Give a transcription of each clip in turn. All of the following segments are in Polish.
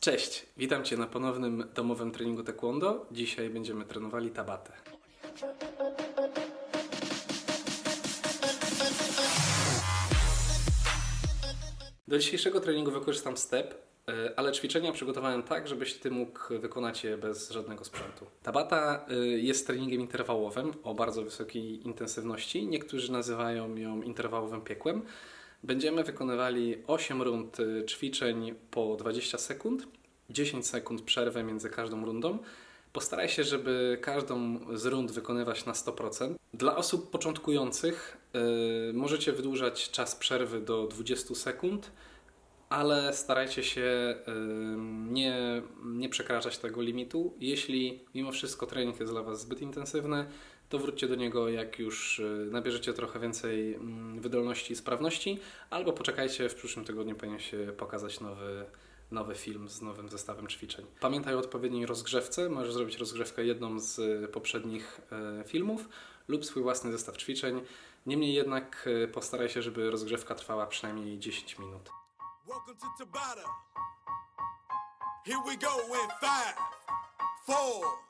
Cześć, witam Cię na ponownym domowym treningu taekwondo. Dzisiaj będziemy trenowali tabatę. Do dzisiejszego treningu wykorzystam step, y, ale ćwiczenia przygotowałem tak, żebyś Ty mógł wykonać je bez żadnego sprzętu. Tabata y, jest treningiem interwałowym o bardzo wysokiej intensywności. Niektórzy nazywają ją interwałowym piekłem. Będziemy wykonywali 8 rund y, ćwiczeń po 20 sekund, 10 sekund przerwy między każdą rundą. Postaraj się, żeby każdą z rund wykonywać na 100%. Dla osób początkujących y, możecie wydłużać czas przerwy do 20 sekund, ale starajcie się y, nie, nie przekraczać tego limitu. Jeśli mimo wszystko trening jest dla Was zbyt intensywny, to wróćcie do niego, jak już y, nabierzecie trochę więcej mm, wydolności i sprawności, albo poczekajcie, w przyszłym tygodniu powinien się pokazać nowy, nowy film z nowym zestawem ćwiczeń. Pamiętaj o odpowiedniej rozgrzewce. Możesz zrobić rozgrzewkę jedną z y, poprzednich y, filmów lub swój własny zestaw ćwiczeń. Niemniej jednak postaraj się, żeby rozgrzewka trwała przynajmniej 10 minut. Welcome to. Here we go in five, four,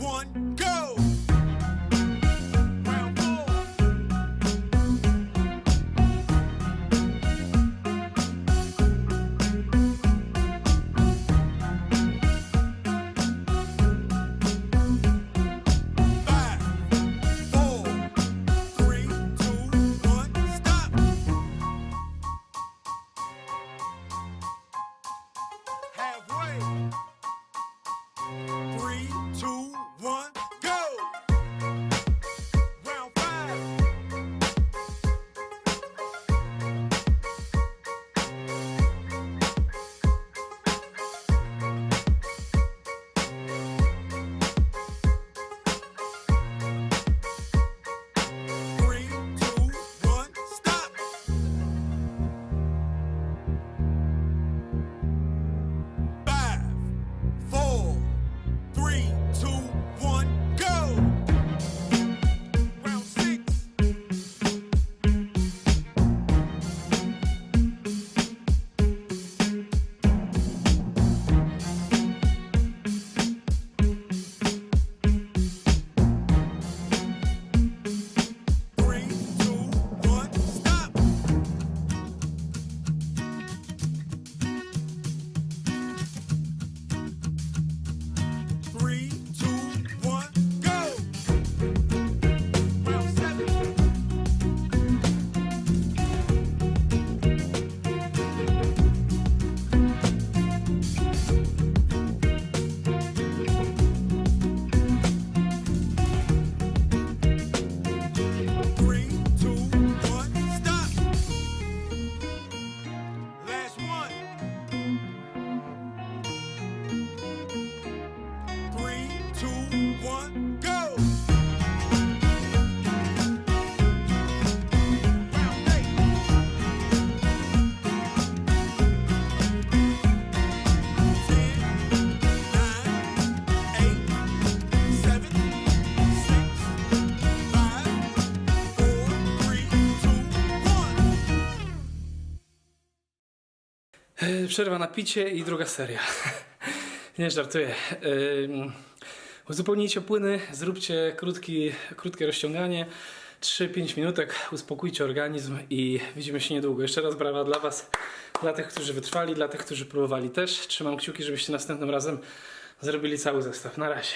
One, one, go! Przerwa na picie i druga seria. Nie żartuję. Uzupełnijcie płyny, zróbcie krótki, krótkie rozciąganie. 3-5 minutek, uspokójcie organizm i widzimy się niedługo. Jeszcze raz brawa dla Was, dla tych, którzy wytrwali, dla tych, którzy próbowali też. Trzymam kciuki, żebyście następnym razem zrobili cały zestaw. Na razie.